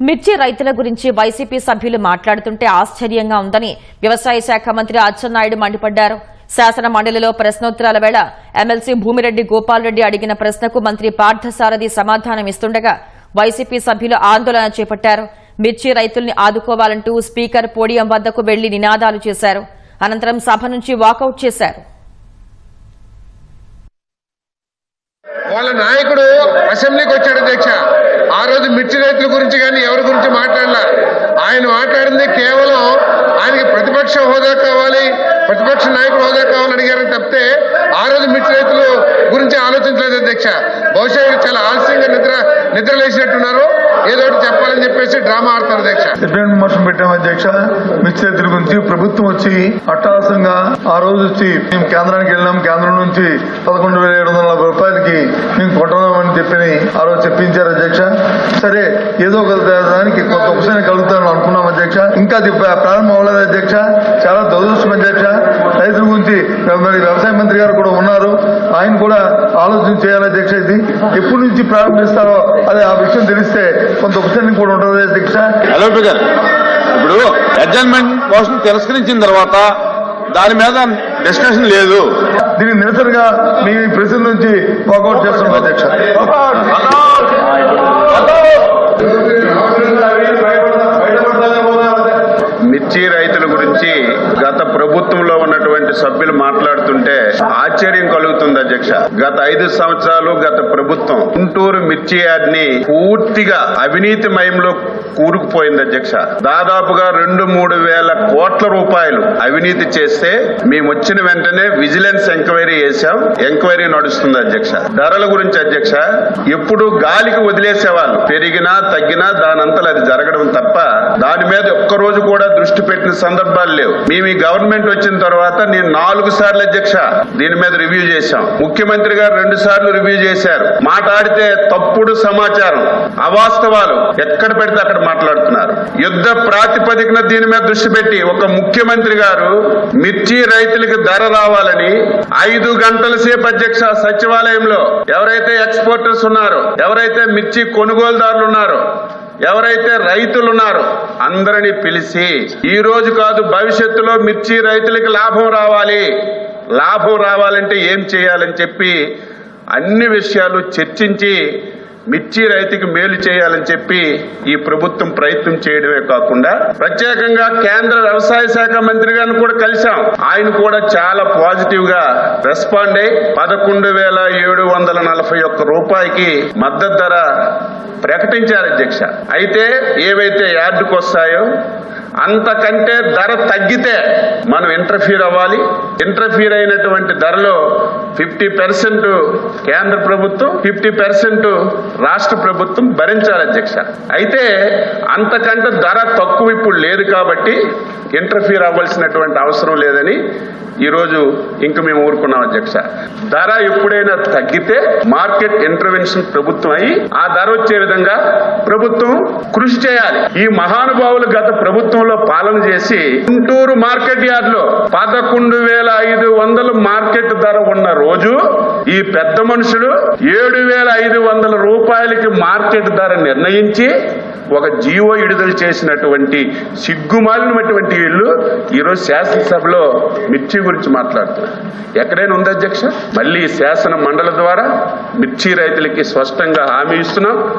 మిర్చి రైతుల గురించి వైసీపీ సభ్యులు మాట్లాడుతుంటే ఆశ్చర్యంగా ఉందని వ్యవసాయ శాఖ మంత్రి అచ్చెన్నాయుడు మండిపడ్డారు. శాసన మండలిలో ప్రశ్నోత్తరాల వేళ ఎమ్మెల్సీ భూమిరెడ్డి గోపాల్ రెడ్డి అడిగిన ప్రశ్నకు మంత్రి పార్థసారథి సమాధానమిస్తుండగా వైసీపీ సభ్యులు ఆందోళన చేపట్టారు. మిర్చి రైతుల్ని ఆదుకోవాలంటూ స్పీకర్ పోడియం వద్దకు వెళ్ళి నినాదాలు చేశారు. అనంతరం సభ నుంచి వాకౌట్ చేశారు. వాళ్ళ నాయకుడు అసెంబ్లీకి వచ్చాడు అధ్యక్ష ఆ రోజు మిర్చి రైతుల గురించి కానీ ఎవరి గురించి మాట్లాడలా? ఆయన మాట్లాడింది కేవలం ఆయనకి ప్రతిపక్ష హోదా కావాలి ప్రతిపక్ష నాయకుడు హోదా కావాలని అడిగారని తప్పితే ఆ రోజు మిర్చి రైతులు గురించి ఆలోచించలేదు అధ్యక్ష. బహుశా చాలా ఆలస్యంగా నిద్ర నిద్ర లేచినట్టున్నారు. ఏదో ఒకటి చెప్పాలని చెప్పేసి డ్రామా ఆడతారు అధ్యక్ష. ఎటువంటి మోషన్ పెట్టాం అధ్యక్ష. మిర్చి గురించి ప్రభుత్వం వచ్చి అట్టాసంగా ఆ రోజు వచ్చి మేము కేంద్రానికి వెళ్ళినాం. కేంద్రం నుంచి పదకొండు వేల ఏడు వందల నలభై రూపాయలకి మేము కొంటున్నామని చెప్పి ఆ రోజు చెప్పించారు అధ్యక్ష. సరే ఏదో ఒక దానికి కొంత ఉపశమనం కలుగుతాను అనుకున్నాం అధ్యక్ష. ఇంకా అది ప్రారంభం అవ్వలేదు అధ్యక్ష. చాలా దురదృష్టం అధ్యక్ష. రైతుల గురించి వ్యవసాయ మంత్రి గారు కూడా ఆయన కూడా ఆలోచన చేయాలి అధ్యక్ష ఇది. ఎప్పటి నుంచి ప్రారంభిస్తారో అదే ఆ విషయం తెలిస్తే కొంత ఉపశమనం కూడా ఉంటుంది అధ్యక్ష. హలో స్పీకర్ ఇప్పుడు అడ్జస్ట్మెంట్ మోషన్ తిరస్కరించిన తర్వాత దాని మీద డిస్కషన్ లేదు. దీనికి నిరసనగా మీ ప్రెసిడెంట్ నుంచి వాకౌట్ చేస్తున్నాం అధ్యక్ష మిర్చి రైతుల గురించి గత ప్రభుత్వంలో ఉన్నటువంటి సభ్యులు మాట్లాడుతుంటే ఆశ్చర్యం కలుగుతుంది అధ్యక్ష. గత ఐదు సంవత్సరాలు గత ప్రభుత్వం గుంటూరు మిర్చి యార్డ్ని పూర్తిగా అవినీతి మయంలో కూరుకుపోయింది అధ్యక్ష. దాదాపుగా రెండు మూడు వేల కోట్ల రూపాయలు అవినీతి చేస్తే మేము వచ్చిన వెంటనే విజిలెన్స్ ఎంక్వైరీ చేశాం. ఎంక్వైరీ నడుస్తుంది అధ్యక్ష. ధరల గురించి అధ్యక్ష ఎప్పుడు గాలికి వదిలేసేవాళ్ళు. పెరిగినా తగ్గినా దానంతలు అది జరగడం తప్ప దాని మీద ఒక్క రోజు కూడా దృష్టి పెట్టిన సందర్భాలు లేవు. మేము ఈ గవర్నమెంట్ వచ్చిన తర్వాత నేను నాలుగు సార్లు అధ్యక్ష దీని మీద రివ్యూ చేశాం. ముఖ్యమంత్రి గారు రెండు సార్లు రివ్యూ చేశారు. మాట్లాడితే తప్పుడు సమాచారం అవాస్తవాలు ఎక్కడ పెడితే అక్కడ మాట్లాడుతున్నారు. యుద్ధ ప్రాతిపదికన దీని మీద దృష్టి పెట్టి ఒక ముఖ్యమంత్రి గారు మిర్చి రైతులకు ధర రావాలని ఐదు గంటల సేపు అధ్యక్ష సచివాలయంలో ఎవరైతే ఎక్స్పోర్టర్స్ ఉన్నారో ఎవరైతే మిర్చి కొనుగోలుదారులు ఉన్నారో ఎవరైతే రైతులు ఉన్నారో అందరినీ పిలిచి ఈ రోజు కాదు భవిష్యత్తులో మిర్చి రైతులకు లాభం రావాలి. లాభం రావాలంటే ఏం చేయాలని చెప్పి అన్ని విషయాలు చర్చించి మిర్చి రైతుకి మేలు చేయాలని చెప్పి ఈ ప్రభుత్వం ప్రయత్నం చేయడమే కాకుండా ప్రత్యేకంగా కేంద్ర వ్యవసాయ శాఖ మంత్రి గారిని కూడా కలిశాం. ఆయన కూడా చాలా పాజిటివ్గా రెస్పాండ్ అయి పదకొండు వేల ఏడు వందల నలభై ఒక్క రూపాయికి మద్దతు ధర ప్రకటించారు అధ్యక్ష. అయితే ఏవైతే యార్డుకు వస్తాయో అంతకంటే ధర తగ్గితే మనం ఇంటర్ఫీర్ అవ్వాలి. ఇంటర్ఫీర్ అయినటువంటి ధరలో ఫిఫ్టీ పర్సెంట్ కేంద్ర ప్రభుత్వం ఫిఫ్టీ పర్సెంట్ రాష్ట్ర ప్రభుత్వం భరించాలి అధ్యక్ష. అయితే అంతకంటే ధర తక్కువ ఇప్పుడు లేదు కాబట్టి ఇంటర్ఫీర్ అవ్వాల్సినటువంటి అవసరం లేదని ఈరోజు ఇంక మేము ఊరుకున్నాం అధ్యక్ష. ధర ఎప్పుడైనా తగ్గితే మార్కెట్ ఇంటర్వెన్షన్ ప్రభుత్వం అయి ఆ ధర వచ్చే విధంగా ప్రభుత్వం కృషి చేయాలి. ఈ మహానుభావులు గత ప్రభుత్వంలో పాలన చేసి గుంటూరు మార్కెట్ యార్డ్లో పదకొండు వేల ఐదు వందల మార్కెట్ ధర ఉన్న రోజు ఈ పెద్ద మనుషులు ఏడు వేల ఐదు వందల రూపాయలకి మార్కెట్ ధర నిర్ణయించి ఒక జీవో విడుదల చేసినటువంటి సిగ్గుమాలినటువంటి వీళ్ళు ఈరోజు శాసనసభలో మిర్చి గురించి మాట్లాడుతున్నారు. ఎక్కడైనా ఉంది అధ్యక్ష? మళ్ళీ శాసన మండలి ద్వారా మిర్చి రైతులకి స్పష్టంగా హామీ ఇస్తున్నాం.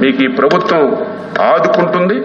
మీకు ఈ ప్రభుత్వం ఆదుకుంటుంది.